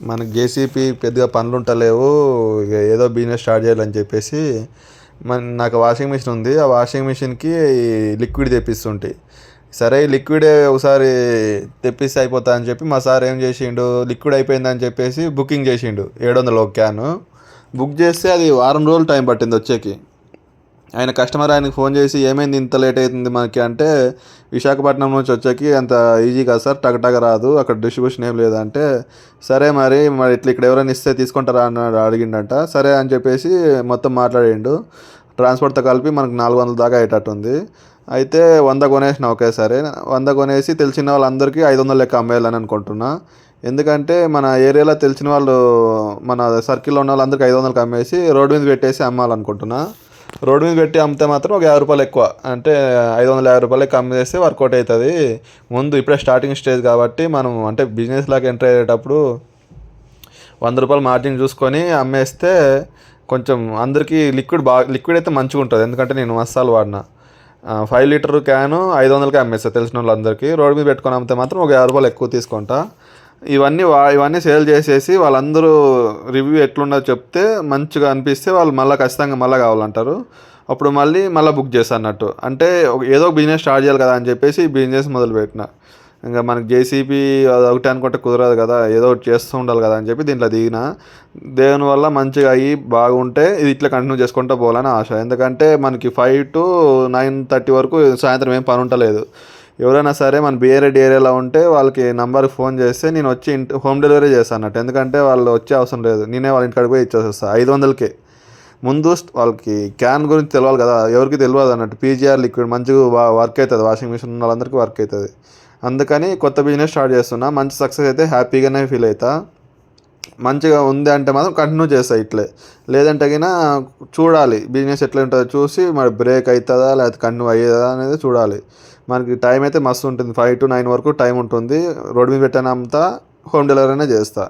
మనకి జేసీపీ పెద్దగా పనులు ఉంటలేవు ఇక ఏదో బిజినెస్ స్టార్ట్ చేయాలని చెప్పేసి మన నాకు వాషింగ్ మిషన్ ఉంది ఆ వాషింగ్ మిషన్కి లిక్విడ్ తెప్పిస్తుంటే. సరే లిక్విడే లిక్విడ్ ఒకసారి తెప్పిస్తే అయిపోతా అని చెప్పి మా సార్ ఏం చేసిండు లిక్విడ్ అయిపోయిందని చెప్పేసి బుకింగ్ చేసిండు ఏడు వందలు ఒక క్యాను. బుక్ చేస్తే అది వారం రోజులు టైం పట్టింది వచ్చేకి. ఆయన కస్టమర్ ఆయనకు ఫోన్ చేసి ఏమైంది? ఇంత లేట్ అవుతుంది మనకి? అంటే విశాఖపట్నం నుంచి వచ్చాకి అంత ఈజీ కాదు సార్ టగ టగ రాదు అక్కడ డిస్ట్రిబ్యూషన్ ఏం లేదంటే సరే మరి మరి ఇట్లా ఇక్కడ ఎవరైనా ఇస్తే తీసుకుంటారా? అన్నాడు అడిగిండంట. సరే అని చెప్పేసి మొత్తం మాట్లాడిండు. ట్రాన్స్పోర్ట్తో కలిపి మనకు నాలుగు వందల దాకా అయ్యేటట్టుంది అయితే వంద కొనేసిన ఒకేసారి. వంద కొనేసి తెలిసిన వాళ్ళందరికీ ఐదు వందల లెక్క అమ్మేయాలని అనుకుంటున్నా. ఎందుకంటే మన ఏరియాలో తెలిసిన వాళ్ళు మన సర్కిల్లో ఉన్న వాళ్ళందరికీ ఐదు వందలకి అమ్మేసి రోడ్డు మీద పెట్టేసి అమ్మాలనుకుంటున్నా. రోడ్డు మీద పెట్టి అమ్మితే మాత్రం ఒక యాభై రూపాయలు ఎక్కువ. అంటే ఐదు వందల యాభై రూపాయలకి అమ్మేస్తే వర్కౌట్ అవుతుంది ముందు ఇప్పుడే స్టార్టింగ్ స్టేజ్ కాబట్టి మనం అంటే బిజినెస్ లాగా ఎంటర్ అయ్యేటప్పుడు వంద రూపాయలు మార్జిన్ చూసుకొని అమ్మేస్తే కొంచెం అందరికీ లిక్విడ్ బాగా లిక్విడ్ అయితే మంచిగా ఉంటుంది. ఎందుకంటే నేను మసాలు వాడిన. ఫైవ్ లీటర్ క్యాను ఐదు వందలకి అమ్మేస్తా తెలిసిన వాళ్ళందరికీ రోడ్డు మీద పెట్టుకొని అమ్మితే మాత్రం ఒక యాభై రూపాయలు ఎక్కువ తీసుకుంటా. ఇవన్నీ వా ఇవన్నీ సేల్ చేసేసి వాళ్ళందరూ రివ్యూ ఎట్లుండో చెప్తే మంచిగా అనిపిస్తే వాళ్ళు మళ్ళీ ఖచ్చితంగా మళ్ళీ కావాలంటారు. అప్పుడు మళ్ళీ మళ్ళీ బుక్ చేస్తా అన్నట్టు అంటే ఏదో ఒక బిజినెస్ స్టార్ట్ చేయాలి కదా అని చెప్పేసి బిజినెస్ మొదలుపెట్టిన. ఇంకా మనకి జేసీబీ అది ఒకటి అనుకుంటే కుదరదు కదా ఏదో ఒకటి చేస్తూ ఉండాలి కదా అని చెప్పి దీంట్లో దిగిన. దేవుని వల్ల మంచిగా అయ్యి బాగుంటే ఇది ఇట్లా కంటిన్యూ చేసుకుంటూ పోవాలని ఆశ. ఎందుకంటే మనకి ఫైవ్ టు నైన్ థర్టీ వరకు సాయంత్రం ఏం పని ఉండలేదు. ఎవరైనా సరే మన బిఏరెడ్డి ఏరియాలో ఉంటే వాళ్ళకి నంబర్కి ఫోన్ చేస్తే నేను వచ్చి ఇంటి హోమ్ డెలివరీ చేస్తాను అన్నట్టు. ఎందుకంటే వాళ్ళు వచ్చే అవసరం లేదు. నేనే వాళ్ళ ఇంటికాడికి పోయి ఇచ్చేసేస్తా ఐదు వందలకే. ముందు వాళ్ళకి క్యాన్ గురించి తెలియాలి కదా. ఎవరికి తెలియదు అన్నట్టు. పీజీఆర్ లిక్విడ్ మంచిగా వర్క్ అవుతుంది వాషింగ్ మిషన్ ఉన్న వాళ్ళందరికీ వర్క్ అవుతుంది అందుకని కొత్త బిజినెస్ స్టార్ట్ చేస్తున్నా. మంచి సక్సెస్ అయితే హ్యాపీగానే ఫీల్ అవుతా మంచిగా ఉంది అంటే మాత్రం కంటిన్యూ చేస్తాయి ఇట్లే. లేదంటే గిన చూడాలి బిజినెస్ ఎట్లా ఉంటుందో చూసి మరి బ్రేక్ అవుతుందా లేకపోతే కంటిన్యూ అయ్యేదా అనేది చూడాలి. మనకి టైం అయితే మస్తు ఉంటుంది ఫైవ్ టు నైన్ వరకు టైం ఉంటుంది. రోడ్ మీద పెట్టానంతా హోమ్ డెలివరీనే చేస్తా.